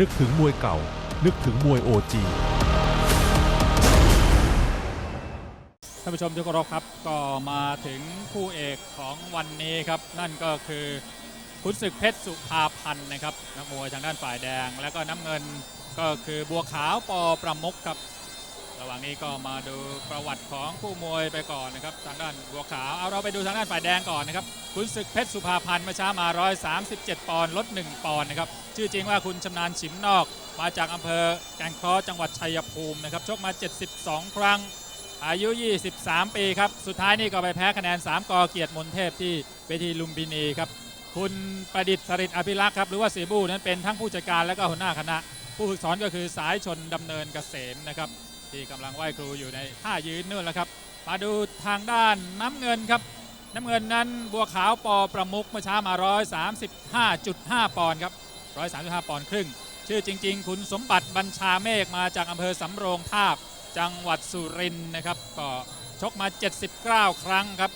นึกถึงมวยเก่า นึกถึงมวยโอจีท่านผู้ชมที่เคารพครับก็มาถึงคู่เอกของวันนี้ครับ นั่นก็คือขุนศึกเพชรสุภาพันธ์นะครับนักมวยทางด้านฝ่ายแดง แล้วก็น้ำเงินก็คือบัวขาวปอประมุกครับ ระหว่างนี้ก็มาดูประวัติของคู่มวยไปก่อนนะครับทางด้านบัวขาวเอาเราไปดูทางด้านฝ่ายแดงก่อนนะครับขุนศึกเพชรสุภาพันธ์เมื่อเช้ามา 137 ปอนด์ลด 1 ปอนด์นะครับชื่อจริงว่าคุณชำนาญฉิมนอก มาจากอำเภอแก่งเคราะจังหวัดชัยภูมินะครับชกมา 72 ครั้ง อายุ 23 ปีครับสุดท้ายนี่ก็ไปแพ้คะแนน 3 กอเกียรติมนเทพที่เวทีลุมพินีครับคุณประดิษฐ์สริตอภิรักษ์ครับหรือว่าเสียบูนั้นเป็นทั้งผู้จัดการและก็หัวหน้าคณะ ผู้ฝึกสอนก็คือสายชนดำเนินเกษมนะครับ ที่กำลังไหว้ครูอยู่ในท่ายืนนู่นแหละครับ มาดูทางด้านน้ำเงินครับ น้ำเงินนั้นบัวขาวปอประมุกเมื่อเช้ามา 135.5 ปอนด์ครับ 135 ปอนด์ครึ่ง ชื่อจริง ๆ คุณสมบัติบัญชาเมฆมาจากอำเภอสำโรงทาบ จังหวัดสุรินทร์นะครับ ก็ชกมา 79 ครั้งครับ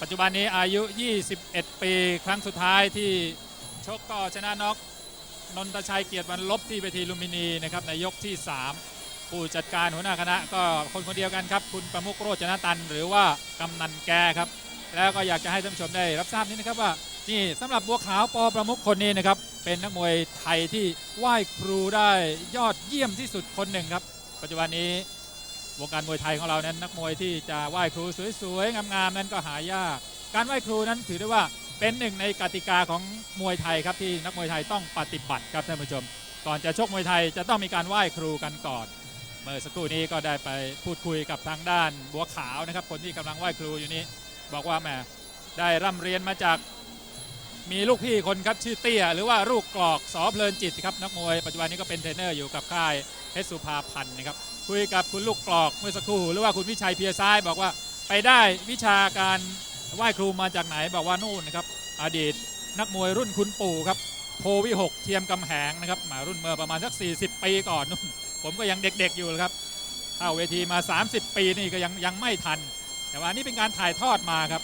ปัจจุบันนี้อายุ 21 ปี ครั้งสุดท้ายที่ชกก็ชนะน็อก นนทชัยเกียรติวันลบที่เวทีลุมพินีนะครับในยกที่ 3 ผู้จัดการหัวหน้าคณะก็คนคนเดียวกันครับ คุณประมุกโรจนตัน หรือว่ากำนันแกครับ แล้วก็อยากจะให้ท่านผู้ชมได้รับทราบนี้นะครับว่านี่สำหรับบัวขาวปอประมุขคนนี้นะครับเป็นนักมวยไทยที่ไหว้ครูได้ยอดเยี่ยมที่สุดคนหนึ่งครับปัจจุบันนี้วงการมวยไทยของเรานั้นนักมวยที่จะไหว้ครูสวยๆงามๆนั้นก็หายาก การไหว้ครูนั้นถือได้ว่า เป็นหนึ่งในกติกาของมวยไทยครับที่นักมวยไทยต้องปฏิบัติครับท่านผู้ชม ก่อนจะชกมวยไทยจะต้องมีการไหว้ครูกันก่อน เมื่อสักครู่นี้ก็ได้ไปพูดคุยกับทางด้านบัวขาวนะครับ คนที่กำลังไหว้ครูอยู่นี้ บอกว่าแหมได้ร่ำเรียนมาจากมีลูกพี่คนครับชื่อเตี้ย หรือว่าลูกกรอกสอเพลินจิตครับนักมวยปัจจุบันนี้ก็เป็นเทรนเนอร์อยู่กับค่ายเพชรสุภาพันธ์นะครับคุยกับคุณลูกกรอกเมื่อสักครู่หรือว่าคุณวิชัยเพียซ้ายบอกว่าไปได้วิชาการ ไหว้ครูมาจากไหนบอกว่านู่นนะครับอดีตนักมวยรุ่นคุณปู่ครับโพวิหกเทียมกำแหงนะครับมารุ่นเมื่อประมาณสัก 40 ปีก่อนนู่นผมก็ยังเด็กๆอยู่เลยครับเข้าเวทีมา 30 ปีนี่ก็ยังยังไม่ทัน แต่ว่านี่เป็นการถ่ายทอดมาครับ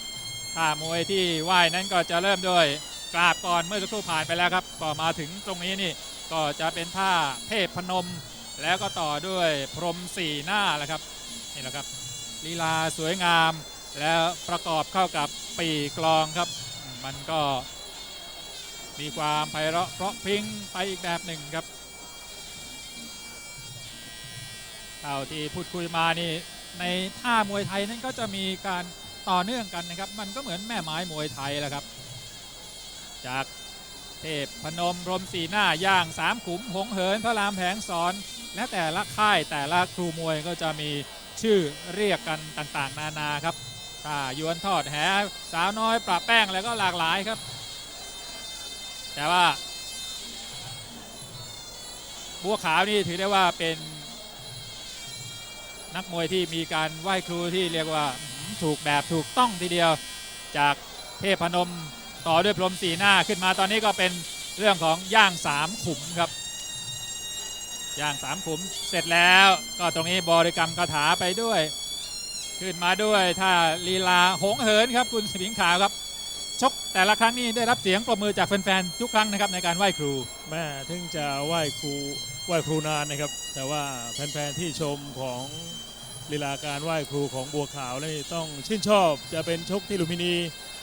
ท่ามวยที่ไหว้นั้นก็จะเริ่มด้วยกราบก่อนเมื่อสักครู่ผ่านไปแล้วครับก็มาถึงตรงนี้นี่ก็จะเป็นท่าเทพพนม แล้วก็ต่อด้วยพรมสี่หน้าแหละครับนี่แหละครับลีลาสวยงาม แล้วประกอบเข้ากับปีกลองครับ มันก็มีความไพเราะเพราะพิ้งไปอีกแบบหนึ่งครับเท่าที่พูดคุยมานี่ในท่ามวยไทยนั้นก็จะมีการต่อเนื่องกันนะครับ มันก็เหมือนแม่ไม้มวยไทยแหละครับ จากเทพพนมรมสีหน้าย่างสามขุมหงเหินพระรามแผงสอน และแต่ละค่ายแต่ละครูมวยก็จะมีชื่อเรียกกันต่างๆ นานาครับ ถ้ายวนทอดแหสาวน้อยปราบแป้งแล้วก็หลากหลายครับ แต่ว่า บัวขาวนี่ถือได้ว่าเป็น นักมวยที่มีการไหว้ครูที่เรียกว่าถูกแบบถูกต้องทีเดียวจากเทพพนมต่อด้วยพรมสีหน้าขึ้นมาตอนนี้ก็เป็นเรื่องของย่างสามขุมครับ ย่างสามขุมเสร็จแล้วก็ตรงนี้บริกรรมคาถาไปด้วย ขึ้นมาด้วยถ้าลีลาหงเหินครับคุณสมิงขาวครับ ชกแต่ละครั้งนี้ได้รับเสียงปรบมือจากแฟนๆทุกครั้งนะครับในการไหว้ครูแม่ถึงจะไหว้ครูไหว้ครูนานนะครับ แต่ว่าแฟนๆที่ชมของลีลาการไหว้ครูของบัวขาวนี่ต้องชื่นชอบจะเป็นชกที่ลุมพินี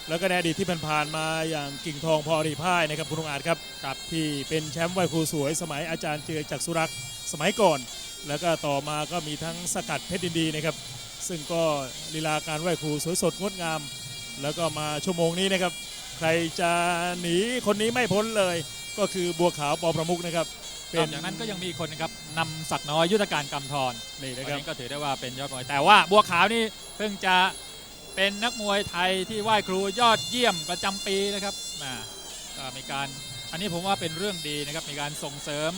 แล้วก็ในอดีตที่ผ่านๆมาอย่างกิ่งทองพอดีพ่ายนะครับคุณองอาจครับกับที่เป็นแชมป์ไหว้ครูสวย สมัยอาจารย์เจือจากสุรักษ์สมัยก่อน แล้วก็ต่อมาก็มีทั้งสกัดเพชรดินดีนะครับ ซึ่งก็ลีลาการไหว้ครูสวยสดงดงาม แล้วก็มาชั่วโมงนี้นะครับ ใครจะหนีคนนี้ไม่พ้นเลย ก็คือบัวขาวปอประมุกนะครับนอกจากนั้นก็ยังมีคนนะครับนำศักดิ์น้อยยุทธการกำธรนี่วันะนครับ นี้ก็ถือได้ว่าเป็นยอดมวย แต่ว่าบัวขาวนี่เพิ่งจะเป็นนักมวยไทยที่ไหว้ครูยอดเยี่ยมประจำปีนะครับอ่าก็มีการอันนี้ผมว่าเป็นเรื่องดีนะครับมีการส่งเสริม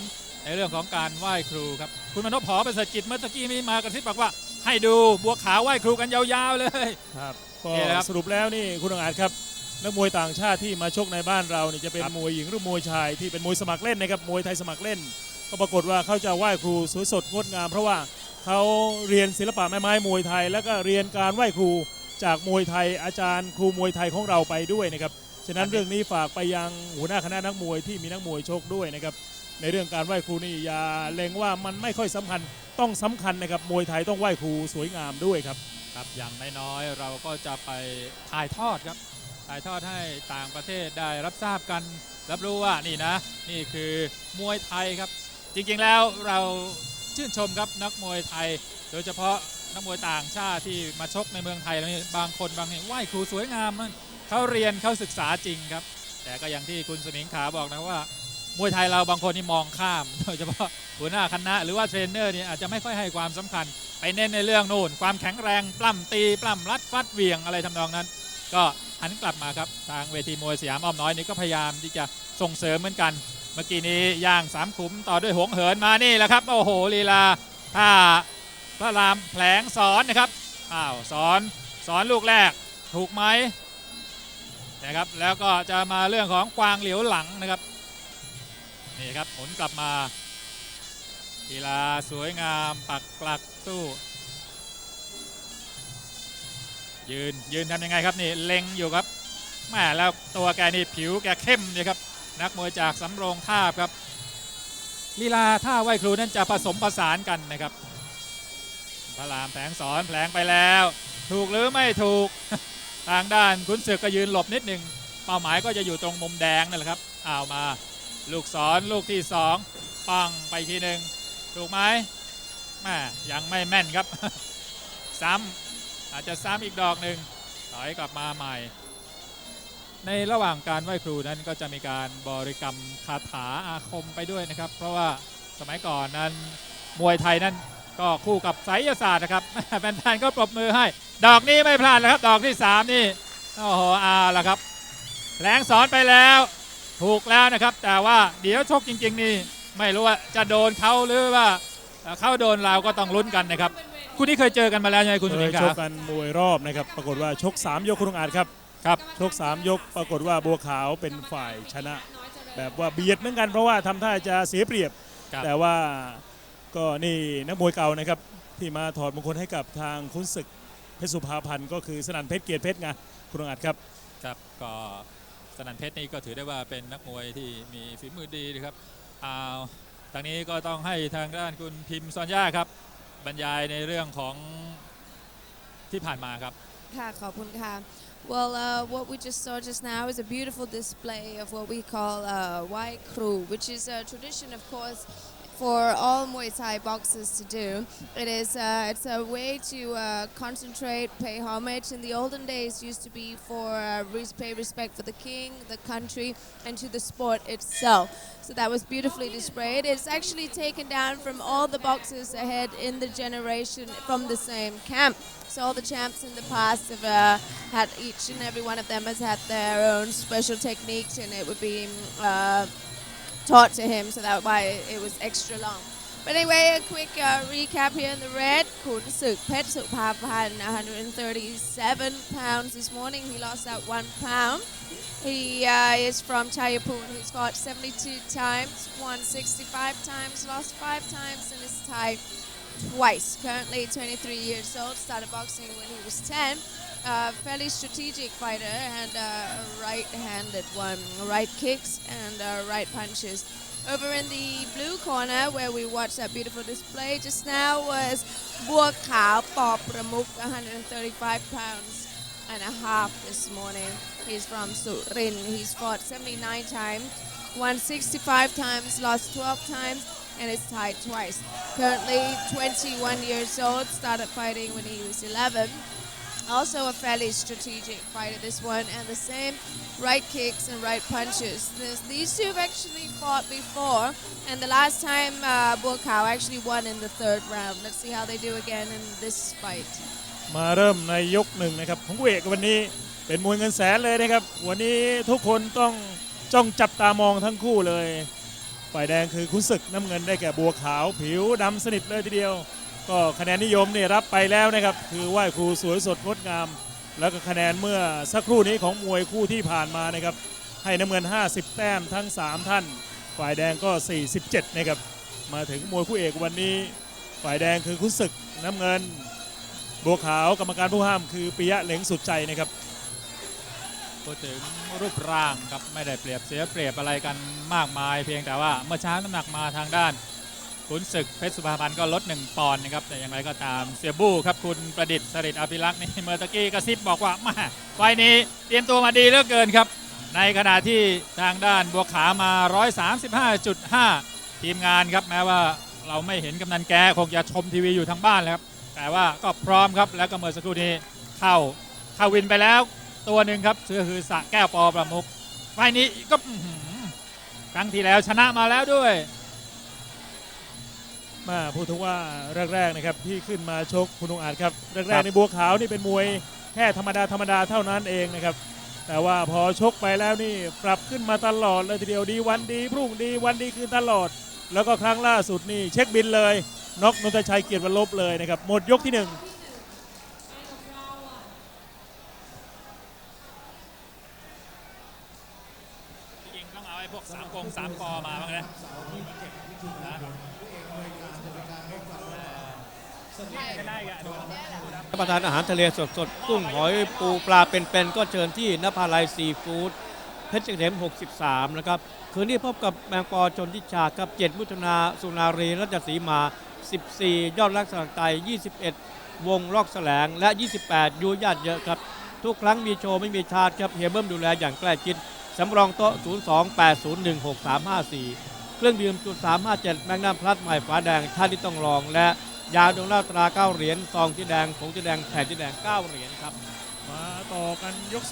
ในเรื่องของการไหว้ครูครับคุณมนพหอประเสริฐกิจเมื่อตะกี้มีมากระซิบบอกว่า ให้ดูบัวขาวไหว้ครูกันยาวๆเลย ครับก็นี่นะครับ สรุปแล้วนี่คุณองอาจครับนักมวยต่างชาติที่มาชกในบ้านเรานี่จะเป็นครับมวยหญิงหรือมวยชายที่เป็นมวยสมัครเล่นนะครับมวยไทยสมัครเล่น ก็ปรากฏว่าเขาจะไหว้ครูสวยสดงดงาม เพราะว่าเขาเรียนศิลปะแม่ไม้มวยไทย แล้วก็เรียนการไหว้ครูจากมวยไทยอาจารย์ครูมวยไทยของเราไปด้วยนะครับฉะนั้นเรื่องนี้ฝากไปยังหัวหน้าคณะนักมวยที่มีนักมวยชกด้วยนะครับ ในเรื่องการไหว้ครูนี่อย่าเล็งว่ามันไม่ค่อยสำคัญต้องสำคัญนะครับมวยไทยต้องไหว้ครูสวยงามด้วยครับครับอย่างน้อยๆเราก็จะไปถ่ายทอดครับถ่ายทอดให้ต่างประเทศได้รับทราบกัน รับรู้ว่านี่นะ นี่คือมวยไทยครับ จริงๆแล้วเราชื่นชมครับนักมวยไทย โดยเฉพาะนักมวยต่างชาติที่มาชกในเมืองไทยแล้วนี่บางคนบางแห่งไหว้ครูสวยงามมันเขาเรียนเขาศึกษาจริงครับ แต่ก็อย่างที่คุณสมิงขาบอกนะว่า มวยไทยเราบางคนนี่มองข้ามโดยเฉพาะหัวหน้าคณะ หรือว่าเทรนเนอร์เนี่ยอาจจะไม่ค่อยให้ความสำคัญ ไปเน้นในเรื่องนู่น ความแข็งแรง ปล้ำตี ปล้ำรัดฟัดเหวี่ยงอะไรทำนองนั้น ก็หันกลับมาครับ ทางเวทีมวยสยามอ้อมน้อยนี่ก็พยายามที่จะส่งเสริมเหมือนกัน เมื่อกี้นี้ย่างสามขุมต่อด้วยหงเหินมานี่แหละครับ โอ้โหลีลาถ้าพระรามแผลงสอนนะครับอ้าวสอนสอนลูกแรกถูกไหมนะครับแล้วก็จะมาเรื่องของกวางเหลียวหลังนะครับ นี่ครับหมุนกลับมากีฬาสวยงามปักปลักสู้ ยืนยืนทำยังไงครับนี่เล็งอยู่ครับแม่แล้วตัวแกนี่ผิวแกเข้มเนี่ยครับนักมวยจากสำโรงท่าบครับลีลาท่าไหวครูนั้นจะผสมผสานกันนะครับพระรามแผลงสอนแผลงไปแล้ว ถูกหรือไม่ถูกทางด้านขุนศึกก็ยืนหลบนิดหนึ่งเป้าหมายก็จะอยู่ตรงมุมแดงนั่นแหละครับเอามา ลูกศรลูกที่สองปังไปทีหนึ่งถูกไหมแม่ยังไม่แม่นครับ ซ้ำอาจจะซ้ำอีกดอกหนึ่งถอยกลับมาใหม่ ในระหว่างการไหว้ครูนั้นก็จะมีการบริกรรมคาถาอาคมไปด้วยนะครับ เพราะว่าสมัยก่อนนั้นมวยไทยนั้นก็คู่กับไสยศาสตร์นะครับแฟนๆก็ปรบมือให้ ดอกนี้ไม่พลาดนะครับ ดอกที่ 3 นี่ โอ้โหอาละครับแหลงสอนไปแล้ว ถูกแล้วนะครับ แต่ว่าเดี๋ยวชกจริง ๆ นี่ไม่รู้ว่าจะโดนเขาหรือว่าเอ่อเขาโดนเราก็ต้องลุ้นกันนะครับคู่นี้เคยเจอกันมาแล้วใช่ไหมคุณสุเคนิยนคชรักบกันมวยรอบนะครับ ปรากฏว่าชก 3 ยกคุณองอาจครับครับชก 3 ยกปรากฏว่าบัวขาวเป็นฝ่ายชนะ แบบว่าเบียดเหมือนกันเพราะว่าทำท่าจะเสียเปรียบครับแต่ว่าก็นี่นักมวยเก่านะครับที่มาถอดมงคลให้กับทางคุณศึกเพชรสุภาพันธ์ก็คือสนั่นเพชรเกียรติเพชรไงคุณองอาจครับครับก็ สนันเพชรนี่ก็ถือได้ว่าเป็นนักมวยที่มีฝีมือดีนะครับเอาทางนี้ก็ต้องให้ทางด้านคุณพิมพ์ซอนย่าครับ บรรยายในเรื่องของที่ผ่านมาครับ ค่ะขอบคุณค่ะ Well, uh, what we just saw just now is a beautiful display of what we call uh, Wai Kru, which is a tradition, of course, for all Muay Thai boxers to do. It is uh, it's a way to uh, concentrate, pay homage. In the olden days, used to be for uh, pay respect for the king, the country, and to the sport itself. So that was beautifully displayed. It's actually taken down from all the boxers ahead in the generation from the same camp. So all the champs in the past have uh, had each and every one of them has had their own special techniques, and it would be uh, taught to him. So that's why it was extra long. But anyway, a quick uh, recap here in the red. Kun Suk Pet Supapan, 137 pounds this morning. He lost that one pound. He uh, is from Chayapur. He's fought 72 times, won 65 times, lost five times, and is tied twice. Currently 23 years old. Started boxing when he was 10. Uh, fairly strategic fighter and uh, right-handed one. Right kicks and uh, right punches. Over in the blue corner, where we watched that beautiful display just now, was Bua Khao Pop Pramuk, 135 pounds and a half this morning. He's from Surin. He's fought 79 times, won 65 times, lost 12 times, and is tied twice. Currently 21 years old, started fighting when he was 11. Also a fairly strategic fighter, this one, and the same right kicks and right punches. This, these two have actually fought before, and the last time uh, Bukau actually won in the third round. Let's see how they do again in this fight. มาเริ่มในยกหนึ่งนะครับของคู่เอกวันนี้เป็นมวยเงินแสนเลยนะครับ วันนี้ทุกคนต้องจ้องจับตามองทั้งคู่เลย ฝ่ายแดงคือคุณศึกน้ำเงินได้แก่บัวขาวผิวดำสนิทเลยทีเดียว ก็คะแนนนิยมเนี่ยรับไปแล้วนะครับ คือไหว้ครูสวยสดงดงาม แล้วก็คะแนนเมื่อสักครู่นี้ของมวยคู่ที่ผ่านมานะครับ ให้น้ำเงิน 50 แต้มทั้ง 3 ท่าน ฝ่ายแดงก็ 47 นะครับ มาถึงมวยคู่เอกวันนี้ ฝ่ายแดงคือคุณศึกน้ำเงิน บัวขาวกรรมการผู้ห้ามคือปิยะเหลงสุดใจนะครับ พูดถึงรูปร่างครับไม่ได้เปรียบเสียเปรียบอะไรกันมากมาย เพียงแต่ว่าเมื่อเช้าน้ำหนักมาทางด้านขุนศึกเพชรสุภาพันธ์ก็ลด 1 ปอนด์นะครับแต่อย่างไรก็ตามเสียบู้ครับคุณประดิษฐ์สริตอภิรักษ์นี่เมื่อตะกี้กระซิบบอกว่ามาไฟล์นี้เตรียมตัวมาดีเหลือเกินครับ ในขณะที่ทางด้านบัวขามา 135.5 ทีมงานครับแม้ว่าเราไม่เห็นกำนันแกคงจะชมทีวีอยู่ทางบ้านแล้วครับแต่ว่าก็พร้อมครับแล้วก็เมื่อสักครู่นี้เข้าเข้าวินไปแล้ว ตัวหนึ่งครับก็คือสระแก้วปอประมุกไฟล์นี้ก็อื้อหือครั้งที่แล้วชนะมาแล้วด้วย มาพูดถึงว่าแรกๆนะครับที่ขึ้นมาชกคุณองอาจครับครัแรกบๆในบัวขาวนี่เป็นมวยแค่ธรรมดาธรรมดาเท่านั้นเองนะครับ แต่ว่าพอชกไปแล้วนี่ปรับขึ้นมาตลอดเลยทีเดียวดีวันดีพรุ่งดีวันดีคืนตลอด แล้วก็ครั้งล่าสุดนี่เช็คบินเลยน็อกนนทชัยเกียรติวัลลบเลยนะครับหมดยกที่หนึ่ง จริงๆต้องเอาไอ้พวก สามกอมาบ้างนะไม่ได้กะดูรับประทานอาหารทะเลสดๆ กุ้งหอยปูปลาเป็นๆ ก็เชิญที่นภาลัยซีฟู้ดเพชรเกษม63 นะครับ คืนนี้พบกับแมงปอชนทิชากับเจ็ดมุทนาสุนารีรัชสีมา 14 ยอดรักสลักไต21 วงลอกแสลง และ 28 ยูญาติเยอะครับ ทุกครั้งมีโชว์ไม่มีชาร์จครับเฮเบิ้มดูแลอย่างใกล้ชิด สำรองโต๊ะ 028016354 เครื่องดื่มจุด357 แมงน้ำพลัดใหม่ฝาแดงชาติที่ต้องลอง และยาดวงเหล้าตราเก้าเหรียญซองที่แดงผงที่แดงแผ่นที่แดงเก้าเหรียญครับ มาต่อกันยก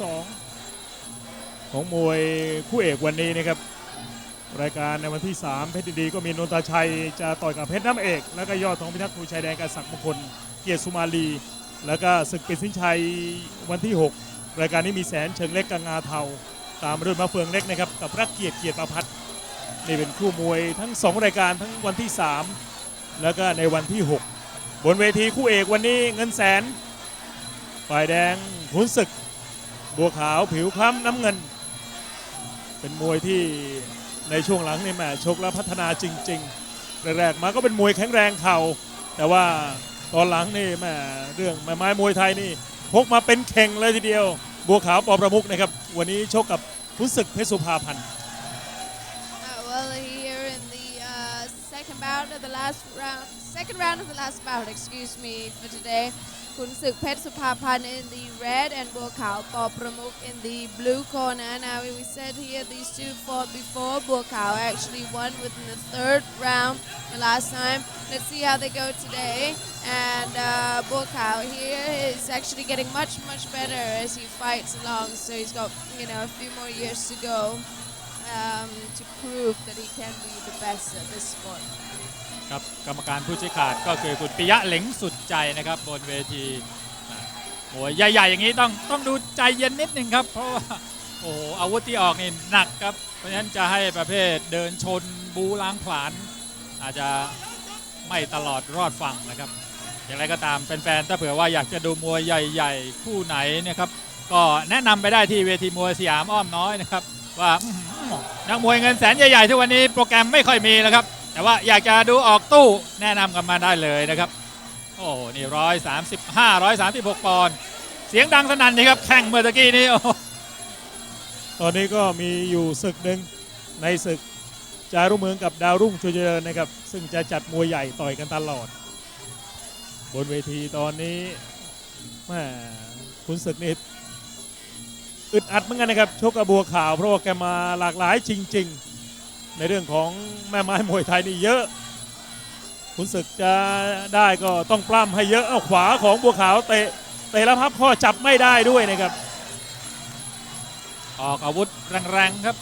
2 ของมวยคู่เอกวันนี้นะครับ รายการในวันที่ 3 เพชรดีก็มีนนทชัยจะต่อยกับเพชรน้ำเอก แล้วก็ยอดทองพิทักษ์ครูชายแดนกับศักดิ์มงคลเกียรติสุมาลี แล้วก็ศึกเป็นสินชัยวันที่ 6 รายการนี้มีแสนเชิงเล็กกับงาเทา ตามมาด้วยมะเฟืองเล็กนะครับกับพระเกียรติเกียรติประพัฒน์นี่เป็นคู่มวยทั้ง 2 รายการทั้งวันที่ 3 แล้วก็ในวันที่ 6 บนเวทีคู่เอกวันนี้เงินแสนฝ่ายแดงขุนศึก บัวขาวผิวคล้ำน้ำเงิน เป็นมวยที่ในช่วงหลังนี่แหมชกแล้วพัฒนาจริงๆแรกๆมาก็เป็นมวยแข็งแรงเข่า แต่ว่าตอนหลังนี่แหมเรื่องไม้ไม้มวยไทยนี่พกมาเป็นเข่งเลยทีเดียว บัวขาวปอประมุกนะครับ วันนี้ชกกับผู้ศึกเพชรสุภาพันธ์ Uh, well, here in the uh, second bout of the last round, second round of the last bout, excuse me, for today, Kun Suk Supapan in the red and Bokao Paul Pramuk in the blue corner. Now, we said here these two fought before. Bokao actually won within the third round the last time. Let's see how they go today. And uh, Bokao here is actually getting much, much better as he fights along. So he's got, you know, a few more years to go um, to prove that he can be the best at this sport. ครับกรรมการผู้ชี้ขาดก็คือคุณปิยะเหล็งสุดใจนะครับบนเวทีโอ้ยใหญ่ๆอย่างนี้ต้องต้องดูใจเย็นนิดนึงครับเพราะว่าโอ้โหอาวุธที่ออกนี่หนักครับ เพราะฉะนั้นจะให้ประเภทเดินชนบูล้างผลาญอาจจะไม่ตลอดรอดฝั่งนะครับ อย่างไรก็ตามแฟนๆถ้าเผื่อว่าอยากจะดูมวยใหญ่ๆ คู่ไหนเนะครับ ก็แนะนำไปได้ที่เวทีมวยสยามอ้อมน้อยนะครับ ว่านักมวยเงินแสนใหญ่ๆทุกวันนี้โปรแกรมไม่ค่อยมีแล้วครับ แต่ว่าอยากจะดูออกตู้แนะนำกันมาได้เลยนะครับ โอ้โหนี่ร้อยสามสิบห้าร้อยสามสิบหกปอนด์เสียงดังสนั่นนี่ครับแข่งเมื่อตะกี้นี้อ้โหตอนนี้ก็มีอยู่ศึกหนึ่งในศึกจารุเมืองกับดาวรุ่งชูเจริญนะครับ ซึ่งจะจัดมวยใหญ่ต่อยกันตลอด บนเวทีตอนนี้แม่คุณศึกนี่อึดอัดเหมือนกันนะครับชกกับบัวขาวเพราะว่าแกมาหลากหลายจริง ๆ ในเรื่องของแม่ไม้มวยไทยนี่เยอะคุณศึกจะได้ก็ต้องปล้ำให้เยอะเอาขวาของบัวขาวเตะเตะแล้วพับข้อจับไม่ได้ด้วยนะครับ ออกอาวุธแรงๆครับ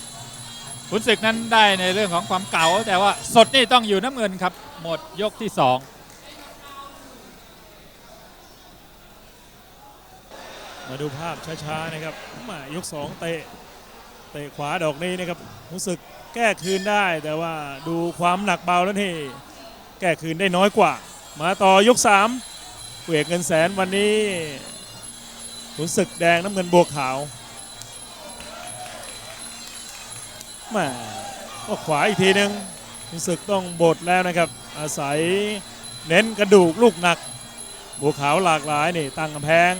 ขุนศึกนั้นได้ในเรื่องของความเก่า แต่ว่าสดนี่ต้องอยู่น้ำเงินครับ หมดยกที่สองมาดูภาพช้าๆนะครับมายก2เตะเตะขวาดอกนี้นะครับรู้สึก แก้คืนได้แต่ว่าดูความหนักเบาแล้วนี่แก้คืนได้น้อยกว่า มาต่อยก3เวกเงินแสนวันนี้รู้สึกแดงน้ำเงินบวกขาวมาก็ขวาอีกทีหนึ่งรู้สึกต้องบดแล้วนะครับ อาศัยเน้นกระดูกลูกหนักบัวขาวหลากหลายนี่ตั้งกำแพง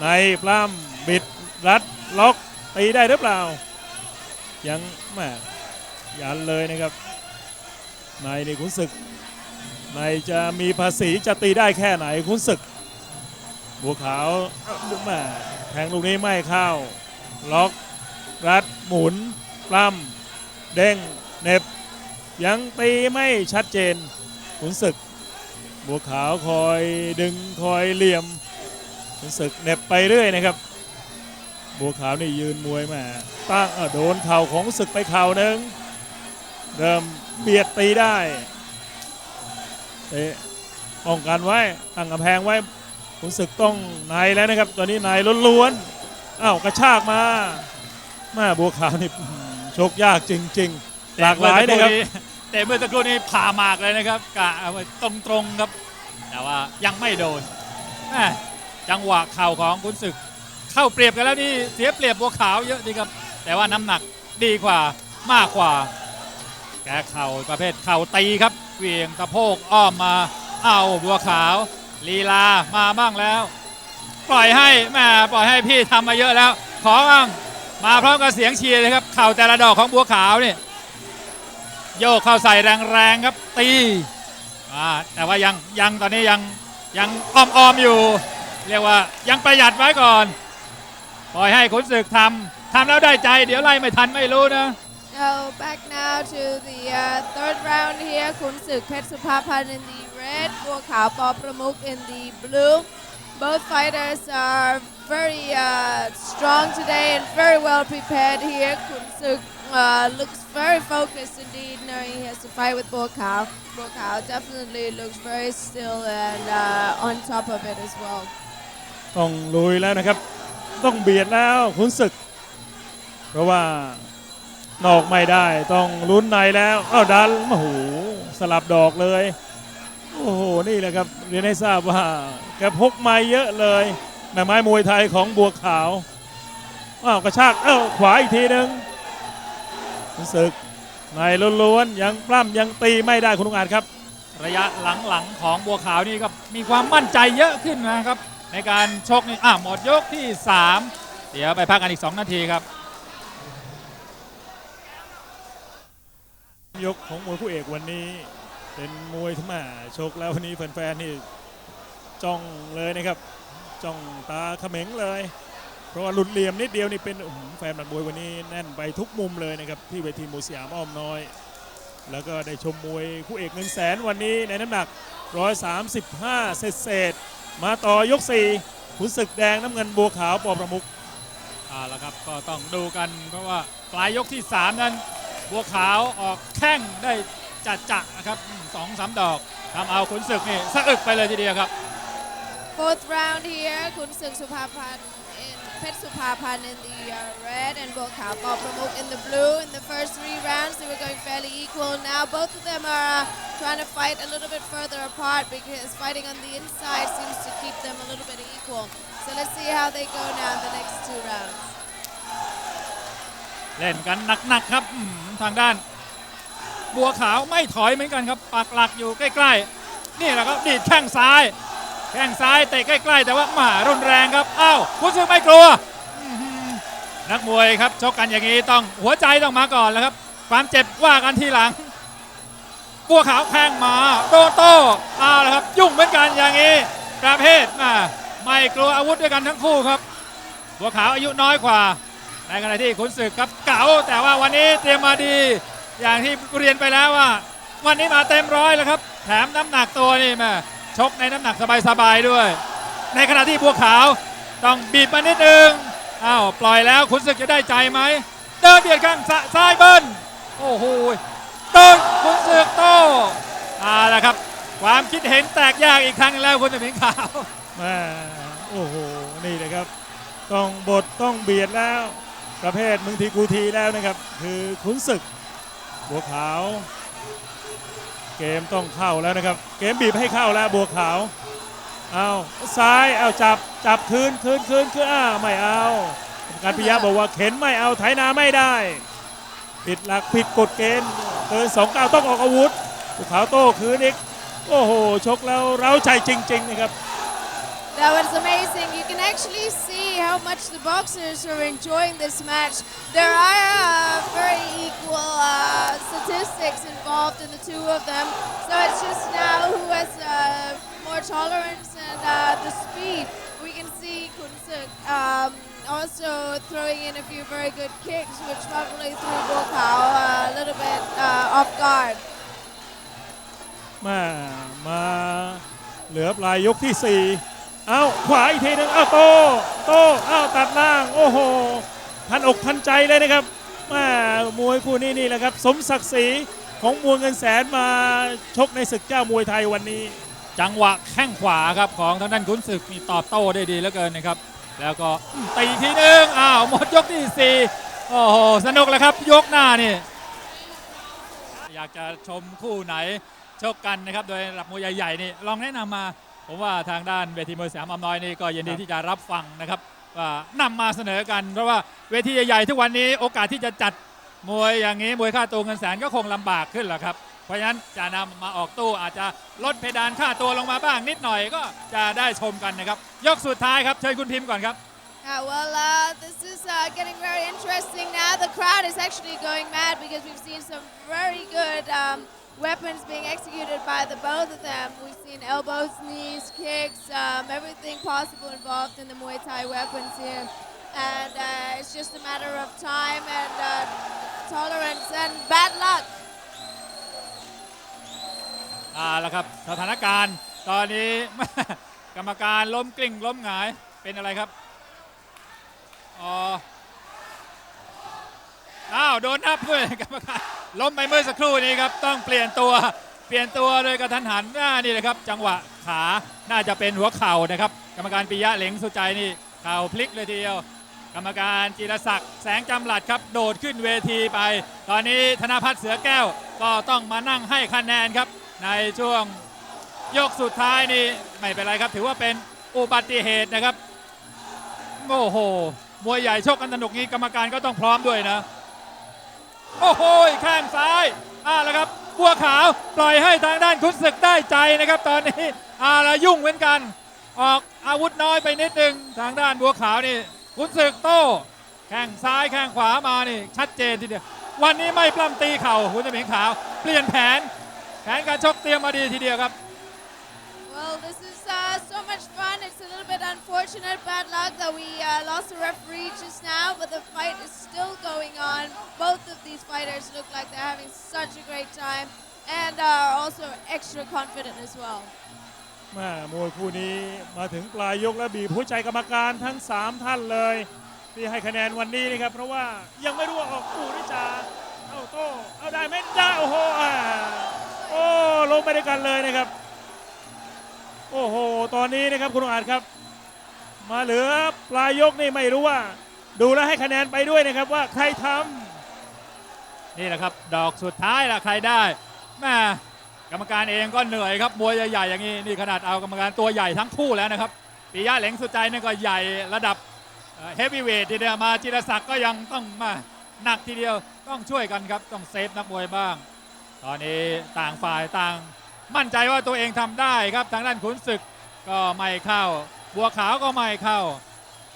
ในปล้ำบิดรัดล็อกตีได้หรือเปล่า ยังแม่ ยันเลยนะครับ ในนี่ขุนศึก ในจะมีภาษีจะตีได้แค่ไหนขุนศึก บัวขาวเอ้าแหม่แทงลูกนี้ไม่เข้า ล็อก รัด หมุน ปล้ำเด้งเน็บ ยังตีไม่ชัดเจนขุนศึก บัวขาวคอยดึงคอยเหลี่ยมขุนศึกเน็บไปเรื่อยนะครับบัวขาวนี่ยืนมวยมาตั้งโดนเข่าของศึกไปเข่าหนึ่ง เริ่มเบียดตีได้เตะป้องกันไว้ตั้งกำแพงไว้ขุนศึกต้องในแล้วนะครับ ตอนนี้ในล้วนๆอ้าวกระชากมาแม่บัวขาวนี่ชกยากจริง ๆ หลากหลายนะครับแต่เมื่อสักครู่นี้ผ่าหมากเลยนะครับกะตรงๆครับ แต่ว่ายังไม่โดนจังหวะเข่าของขุนศึก เข้าเปรียบกันแล้วนี่เสียเปรียบบัวขาวเยอะดีครับ แต่ว่าน้ำหนักดีกว่ามากกว่า แกเข่าประเภทเข่าตีครับเวียงตะโพกอ้อมมาเอาบัวขาวลีลามาบ้างแล้ว ปล่อยให้แม่ปล่อยให้พี่ทำมาเยอะแล้ว ขอบ้างมาพร้อมกับเสียงเชียร์เลยครับเข่าแต่ละดอกของบัวขาวเนี่ยโยกเข้าใส่แรงๆครับตีแต่ว่ายังยังตอนนี้ยังยังอ้อมๆอยู่ เรียกว่ายังประหยัดไว้ก่อน ปล่อยให้ขุนศึกทำทำแล้วได้ใจ เดี๋ยวไล่ไม่ทันไม่รู้นะ So back now to the uh, third round here. Kun Suk Pet Supapan in the red, Buo Khao Paw Pramuk in the blue. Both fighters are very uh, strong today and very well prepared here. Kun Suk uh, looks very focused indeed, knowing he has to fight with Buo Khao. Buo Khao definitely looks very still and uh, on top of it as well. ต้องลุยแล้วนะครับ ต้องเบียดแล้วขุนศึก เพราะว่า นอกไม่ได้ต้องลุ้นในแล้วอ้าวดันโอ้โหสลับดอกเลย โอ้โหนี่แหละครับเรียนให้ทราบว่าแกพกไม้เยอะเลยแม่ไม้มวยไทยของบัวขาวอ้าวกระชากเอ้าขวาอีกทีหนึ่งศึกในล้วนๆยังปล้ำยังตีไม่ได้คุณลุงอาจครับ ระยะหลังๆของบัวขาวนี่ก็มีความมั่นใจเยอะขึ้นนะครับ ในการชกนี่อะหมดยกที่ 3 เดี๋ยวไปพักกันอีก 2 นาทีครับ ยกของมวยคู่เอกวันนี้ เป็นมวยที่มาชกแล้ววันนี้แฟนๆนี่จ้องเลยนะครับ จ้องตาเขม็งเลย เพราะว่าหลุดเหลี่ยมนิดเดียวนี่เป็นแฟนบัดมวยวันนี้แน่นไปทุกมุมเลยนะครับที่เวทีมวยสยามอ้อมน้อย แล้วก็ได้ชมมวยคู่เอกเงินแสนวันนี้ในน้ำหนัก 135 เศษเศษมาต่อยก4ขุนศึกแดงน้ำเงินบัวขาวปอประมุกเอาละครับก็ต้องดูกันเพราะว่าปลายยกที่ 3 นั้น บัวขาวออกแข้งได้จัดจะนะครับสองสามดอกทำเอาขุนศึกนี่สะอึกไปเลยทีเดียวครับ Fourth round here, Kun Suk Supapan in Pet Supapan in the uh, red and Bull Khao Paw Pramuk in the blue. In the first three rounds, they were going fairly equal. Now both of them are uh, trying to fight a little bit further apart because fighting on the inside seems to keep them a little bit equal. So let's see how they go now in the next two rounds. เล่นกันหนักๆครับทางด้าน บัวขาวไม่ถอยเหมือนกันครับปักหลักอยู่ใกล้ๆ นี่แหละครับดีดแข้งซ้ายแข้งซ้ายเตะใกล้ๆ แต่ว่าหมารุนแรงครับอ้าวคุณซึกไม่กลัวนักมวยครับชกกันอย่างนี้ต้องหัวใจต้องมาก่อนแล้วครับ ความเจ็บว่ากันทีหลังบัวขาวแข้งมาโดโต้เอาละครับ ยุ่งเหมือนกันอย่างนี้ประเภทมาไม่กลัวอาวุธด้วยกันทั้งคู่ครับบัวขาวอายุน้อยกว่า ในขณะที่ขุนศึกครับเก๋าแต่ว่าวันนี้เตรียมมาดี อย่างที่เรียนไปแล้วว่า วันนี้มาเต็มร้อยแล้วครับ แถมน้ำหนักตัวนี่แม่ชกในน้ำหนักสบายๆด้วย ในขณะที่บัวขาวต้องบีบมานิดนึงอ้าวปล่อยแล้วขุนศึกจะได้ใจไหมเดินเบียดข้างซ้ายเบิ้ลโอ้โหเดินขุนศึกโต้เอาละครับ ความคิดเห็นแตกแยกอีกครั้งแล้วคุณตะพิงขาวแม่โอ้โหนี่นะครับ ต้องบทต้องเบียดแล้ว ประเภทมึงทีกูทีแล้วนะครับ คือขุนศึกบัวขาว เกมต้องเข้าแล้วนะครับ เกมบีบให้เข้าแล้วบัวขาวเอาซ้ายเอาจับจับคืนคืนคืนคืนอ้าไม่เอาการพิยะบอกว่าเข็นไม่เอาไถนาไม่ได้ผิดหลักผิดกฎเกณฑ์เกินสองเก้าต้องออกอาวุธบัวขาวโต้คืนอีกโอ้โหชกแล้วเร้าใจจริง ๆ นะครับ That was amazing. You can actually see how much the boxers are enjoying this match. There are uh, very equal uh, statistics involved in the two of them. So it's just now who has uh, more tolerance and uh, the speed. We can see Kunsuk um, also throwing in a few very good kicks, which probably threw Bokao uh, a little bit uh, off guard. มามาเหลือปลายยกที่ 4 เอาขวาอีกทีหนึงเอาโตโตเอาตัดล่าง โอ้โห ทันอกทันใจเลยนะครับมามวยคู่นี้นี่แหละครับ สมศักดิ์ศรีของมวยเงินแสนมาชกในศึกเจ้ามวยไทยวันนี้ จังหวะแข้งขวาครับของทางด้านขุนศึกนี่ตอบโต้ได้ดีเหลือเกินนะครับ แล้วก็ตีทีนึงอ้าวหมดยกที่4โอ้โหสนุกเลยครับยกหน้านี่อยากจะชมคู่ไหนชกกันนะครับ โดยระดับมวยใหญ่ๆนี่ลองแนะนำมา ผมว่าทางด้านเวทีมวยสยามอำน้อยนี่ก็ยินดีที่จะรับฟังนะครับว่านำมาเสนอกัน เพราะว่าเวทีใหญ่ๆทุกวันนี้โอกาสที่จะจัดมวยอย่างนี้มวยค่าตัวเงินแสนก็คงลำบากขึ้นแหละครับ เพราะฉะนั้นจะนำมาออกตู้อาจจะลดเพดานค่าตัวลงมาบ้างนิดหน่อยก็จะได้ชมกันนะครับ ยกสุดท้ายครับเชิญคุณพิมพ์ก่อนครับ Yeah, well, uh, this is uh, getting very interesting now. The crowd is actually going mad because we've seen some very good um, weapons being executed by the both of them. We've seen elbows, knees, kicks, um, everything possible involved in the Muay Thai weapons here. And uh, it's just a matter of time and uh, tolerance and bad luck. อ่าแล้วครับสถานการณ์ตอนนี้ กรรมการล้มกลิ้งล้มหงายเป็นอะไรครับอ๋อ อ้าวโดนนับด้วยกรรมการล้มไปเมื่อสักครู่นี้ครับต้องเปลี่ยนตัวเปลี่ยนตัวโดยกระทันหันหน้านี่เลยครับ จังหวะขาน่าจะเป็นหัวเข่านะครับ กรรมการปิยะเหลงสุใจนี่เข่าพลิกเลยทีเดียว กรรมการจิรศักดิ์แสงจำหลัดครับ โดดขึ้นเวทีไป ตอนนี้ธนพัฒน์เสือแก้วก็ต้องมานั่งให้คะแนนครับ ในช่วงยกสุดท้ายนี่ไม่เป็นไรครับ ถือว่าเป็นอุบัติเหตุนะครับโอ้โหมวยใหญ่ชกกันสนุกนี้กรรมการก็ต้องพร้อมด้วยนะ โอ้โหแข้งซ้ายอ่าแล้วครับบัวขาวปล่อยให้ทางด้านขุนศึกได้ใจนะครับ ตอนนี้อ่าแล้วยุ่งเหมือนกัน ออกอาวุธน้อยไปนิดนึงทางด้านบัวขาวนี่ขุนศึกโต้แข้งซ้ายแข้งขวามานี่ ชัดเจนทีเดียววันนี้ไม่ปล้ำตีเข่าคุณจะเหม็นขาว เปลี่ยนแผน แผนการชกเตรียมมาดีทีเดียวครับ Well, this is uh, so much fun. It's a little bit unfortunate, bad luck that we uh, lost a referee just now, but the fight is still going on. Both of these fighters look like they're having such a great time and are also extra confident as well. แม่มวยคู่นี้มาถึงปลายยกและบีบหัวใจกรรมการทั้ง 3 ท่านเลยที่ให้คะแนนวันนี้นะครับ เพราะว่ายังไม่รู้ว่าออกคู่หรือจะเอาโต้เอาได้ไหมได้โอ้โหอ่าโอ้ลงไปด้วยกันเลยนะครับ โอ้โห ตอนนี้นะครับคุณองอาจครับ มาเหลือปลายยกนี่ไม่รู้ว่า ดูแลวให้คะแนนไปด้วยนะครับว่าใครทำนี่แหละครับ ดอกสุดท้ายละใครได้แม่กรรมการเองก็เหนื่อยครับมวยใหญ่ๆอย่างนี้นี่ขนาดเอากรรมการตัวใหญ่ทั้งคู่แล้วนะครับปิยะเหลงสุดใจนี่ก็ใหญ่ระดับเฮฟวีเวททีเดียวมาจิรศักดิ์ก็ยังต้องมาหนักทีเดียวต้องช่วยกันครับต้องเซฟนักมวยบ้าง ตอนนี้ต่างฝ่ายต่าง มั่นใจว่าตัวเองทำได้ครับทางด้านขุนศึกก็ไม่เข้า บัวขาวก็ไม่เข้า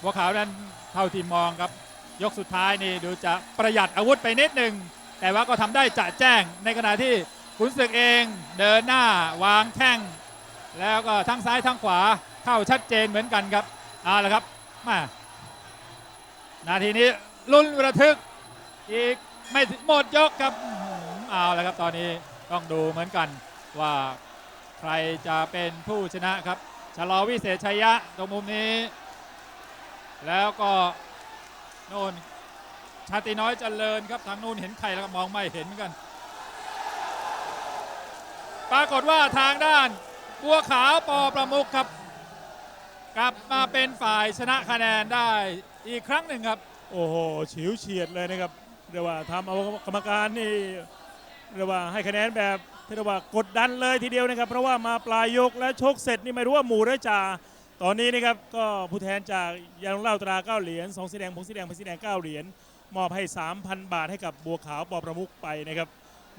บัวขาวนั้นเท่าที่มองครับ ยกสุดท้ายนี่ดูจะประหยัดอาวุธไปนิดหนึ่งแต่ว่าก็ทำได้จะแจ้งในขณะที่ขุนศึกเองเดินหน้าวางแข้งแล้วก็ทั้งซ้ายทั้งขวาเข้าชัดเจนเหมือนกันครับเอาละครับมานาทีนี้ลุ้นระทึกอีกไม่หมดยกครับเอาละครับตอนนี้ต้องดูเหมือนกัน ว่าใครจะเป็นผู้ชนะครับชะลอวิเศษชัยยะตรงมุมนี้ แล้วก็โน่นชาติน้อยเจริญครับทางนู้นเห็นใครแล้วก็มองไม่เห็นเหมือนกัน ปรากฏว่าทางด้านบัวขาวปอประมุกครับ กลับมาเป็นฝ่ายชนะคะแนนได้อีกครั้งหนึ่งครับ โอ้โหฉิวเฉียดเลยนะครับเรียกว่าทำเอากรรมการนี่เรียกว่าให้คะแนนแบบ ที่เรียกว่ากดดันเลยทีเดียวนะครับ เพราะว่ามาปลายยกและชกเสร็จนี่ไม่รู้ว่าหมู่หรือจ่าตอนนี้นะครับก็ผู้แทนจากยาลงเล่าตราเก้าเหรียญสองสีแดงผงสีแดงผงสีแดงเก้าเหรียญมอบให้ 3,000 บาทให้กับบัวขาวปอประมุกไปนะครับ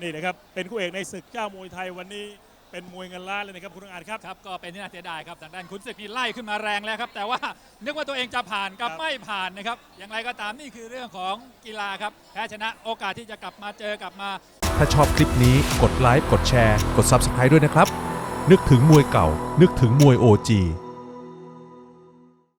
นี่นะครับเป็นคู่เอกในศึกเจ้ามวยไทยวันนี้ เป็นมวยเงินล้านเลยนะครับคุณองอาจครับ ครับก็เป็นที่น่าเสียดายครับทางด้านขุนศึกนี่ไล่ขึ้นมาแรงแล้วครับ แต่ว่านึกว่าตัวเองจะผ่านกลับครับ ไม่ผ่านนะครับ อย่างไรก็ตามนี่คือเรื่องของกีฬาครับแพ้ชนะโอกาสที่จะกลับมาเจอกลับมา ถ้าชอบคลิปนี้กดไลค์ กดแชร์ กด Subscribe ด้วยนะครับ นึกถึงมวยเก่า นึกถึงมวย OG